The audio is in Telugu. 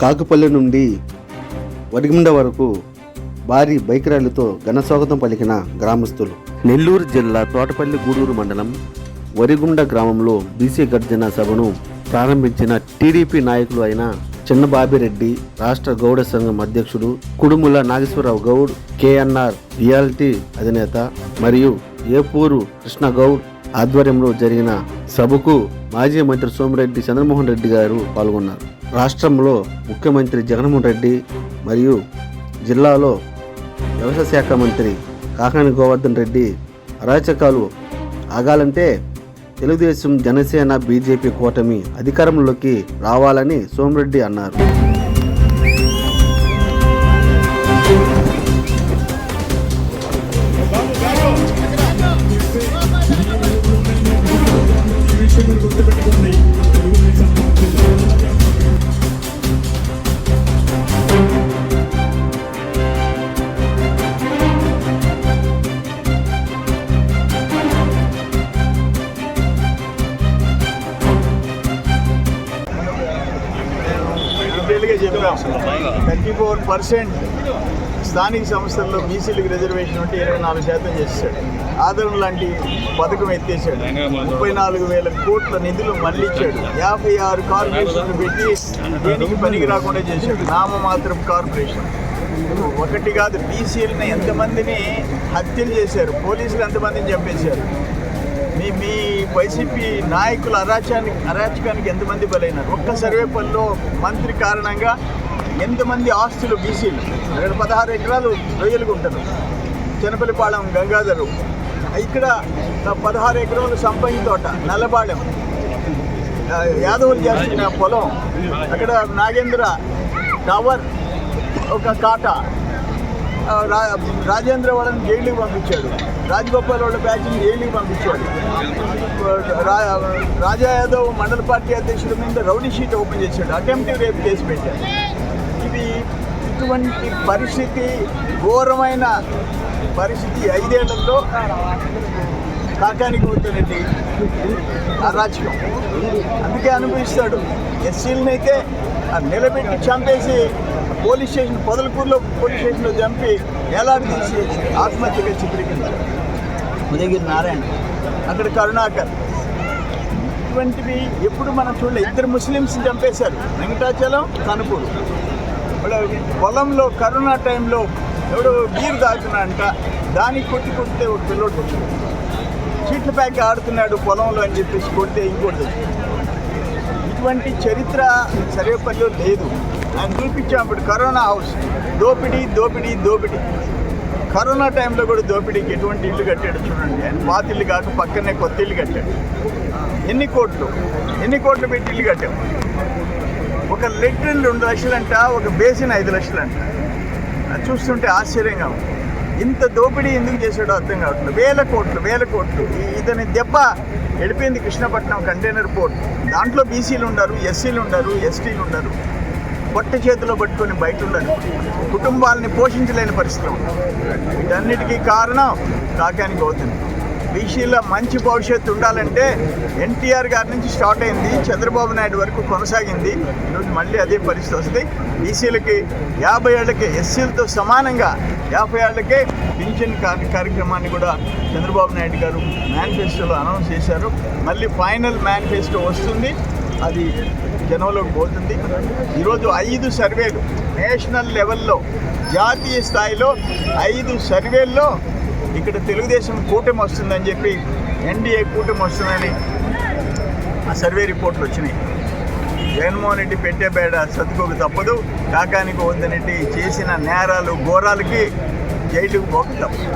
కాకుపల్లి నుండి వడిగుండ వరకు భారీ బైక్ ర్యాలీతో ఘనస్వాగతం పలికిన గ్రామస్తులు. నెల్లూరు జిల్లా తోటపల్లి గూడూరు మండలం వరిగుండ గ్రామంలో బీసీ గర్జన సభను ప్రారంభించిన టీడీపీ నాయకులు అయిన చిన్నబాబిరెడ్డి రాష్ట్ర గౌడ సంఘం అధ్యక్షుడు కుడుముల నాగేశ్వరరావు గౌడ్ కేఎన్ఆర్ రియాలిటీ అధినేత మరియు ఏపూరు కృష్ణ గౌడ్ ఆధ్వర్యంలో జరిగిన సభకు మాజీ మంత్రి సోమిరెడ్డి చంద్రమోహన్ రెడ్డి గారు పాల్గొన్నారు. రాష్ట్రంలో ముఖ్యమంత్రి జగన్మోహన్ రెడ్డి మరియు జిల్లాలో వ్యవసాయ శాఖ మంత్రి కాకాని గోవర్ధన్ రెడ్డి అరాచకాలు ఆగాలంటే తెలుగుదేశం జనసేన బీజేపీ కూటమి అధికారంలోకి రావాలని సోమిరెడ్డి అన్నారు. క్లియర్గా చెప్పాం. థర్టీ ఫోర్ పర్సెంట్ స్థానిక సంస్థల్లో బీసీలకు రిజర్వేషన్ ఉంటే ఇరవై నాలుగు శాతం చేశాడు ఆదరణ లాంటి పథకం ఎత్తేసాడు. ముప్పై నాలుగు వేల కోట్ల నిధులు మళ్ళించాడు యాభై ఆరు కార్పొరేషన్లు పెట్టి దేనికి పనికి రాకుండా చేశాడు. నామమాత్రం కార్పొరేషన్. ఒకటి కాదు బీసీలని ఎంతమందిని హత్యలు చేశారు? పోలీసులు ఎంతమందిని చంపేశారు? మీ మీ వైసీపీ నాయకుల అరాచకానికి అరాచకానికి ఎంతమంది బలైనారు? ఒక్క సర్వేపల్లిలో మంత్రి కారణంగా ఎంతమంది ఆస్తులు బీసీలు? అక్కడ పదహారు ఎకరాలు రొయ్యలుగా ఉంటారు. చెనపల్లిపాళెం గంగాధరు. ఇక్కడ పదహారు ఎకరాలు సంపంగి తోట నల్లపాళెం. యాదవులు చేస్తున్న పొలం. అక్కడ నాగేంద్ర టవర్ ఒక కాట. రా రాజేంద్ర వాళ్ళని జైలుకి పంపించాడు. రాజగోపాల్ వాళ్ళ బ్యాచ్ని జైలుకి పంపించాడు రా రాజా యాదవ్ మండల పార్టీ అధ్యక్షుడి మీద రౌడీ షీట్ ఓపెన్ చేశాడు. అటెంప్టివ్ రేప్ కేసు పెట్టాడు. ఇది ఇటువంటి పరిస్థితి ఘోరమైన పరిస్థితి ఐదేళ్ళలో కాకానికి అవుతానండి అరాచకం. అందుకే అనుభవిస్తాడు. ఎస్సీలనైతే ఆ నిలబెట్టి చంపేసి పోలీస్ స్టేషన్ పొదలకూరులో పోలీస్ స్టేషన్లో చంపి వేలాడి తీసి ఆత్మహత్యగా చిత్రీకరించారు. ఉదయగిరి నారాయణ. అక్కడ కరుణాకర్. ఇటువంటివి ఎప్పుడు మనం చూడలే. ఇద్దరు ముస్లిమ్స్ చంపేశారు. వెంకటాచలం కనుపూరు పొలంలో కరోనా టైంలో ఎవడో బీర్ తాగుతున్నా అంట దానికి కొట్టి కొడితే ఒక పిల్లోడు చీట్ల ప్యాక్ ఆడుతున్నాడు పొలంలో అని చెప్పేసి కొడితే ఇంకోటి. ఇటువంటి చరిత్ర సర్వేపల్లిలో లేదు. ఆయన చూపించాం ఇప్పుడు కరోనా హౌస్. దోపిడీ దోపిడీ దోపిడీ. కరోనా టైంలో కూడా దోపిడీకి ఎటువంటి ఇల్లు కట్టాడు చూడండి. ఆయన పాత ఇల్లు కాక పక్కనే కొత్త ఇల్లు కట్టాడు. ఎన్ని కోట్లు? ఎన్ని కోట్లు పెట్టి ఇల్లు కట్టాం ఒక లెట్రిన్ రెండు లక్షలంట ఒక బేసిన్ ఐదు లక్షలంట. అది చూస్తుంటే ఆశ్చర్యంగా ఉంది. ఇంత దోపిడీ ఎందుకు చేశాడో అర్థం కావట్లేదు. వేల కోట్లు వేల కోట్లు. ఇతని దెబ్బ ఎడిపోయింది కృష్ణపట్నం కంటైనర్ పోర్ట్. దాంట్లో బీసీలు ఉండరు ఎస్సీలు ఉండరు ఎస్టీలు ఉండరు. పొట్ట చేతిలో పట్టుకొని బయట ఉండరు కుటుంబాలని పోషించలేని పరిస్థితి వీటన్నిటికీ కారణం కాకానికి అవుతుంది. బీసీలో మంచి భవిష్యత్తు ఉండాలంటే ఎన్టీఆర్ గారి నుంచి స్టార్ట్ అయింది చంద్రబాబు నాయుడు వరకు కొనసాగింది. ఈరోజు మళ్ళీ అదే పరిస్థితి వస్తుంది. బీసీలకి యాభై ఏళ్ళకి ఎస్సీలతో సమానంగా యాభై ఏళ్ళకే పింఛన్ కార్య కార్యక్రమాన్ని కూడా చంద్రబాబు నాయుడు గారు మేనిఫెస్టోలో అనౌన్స్ చేశారు. మళ్ళీ ఫైనల్ మేనిఫెస్టో వస్తుంది. అది జనంలోకి పోతుంది. ఈరోజు ఐదు సర్వేలు నేషనల్ లెవెల్లో జాతీయ స్థాయిలో ఐదు సర్వేల్లో ఇక్కడ తెలుగుదేశం కూటమి వస్తుందని చెప్పి ఎన్డీఏ కూటమి వస్తుందని ఆ సర్వే రిపోర్ట్లు వచ్చినాయి. జగన్మోహన్ రెడ్డి పెట్టే బేడ సర్దుకోక తప్పదు కాకానికి వద్దనెట్టి చేసిన నేరాలు ఘోరాలకి జైలుకు పోక తప్పదు.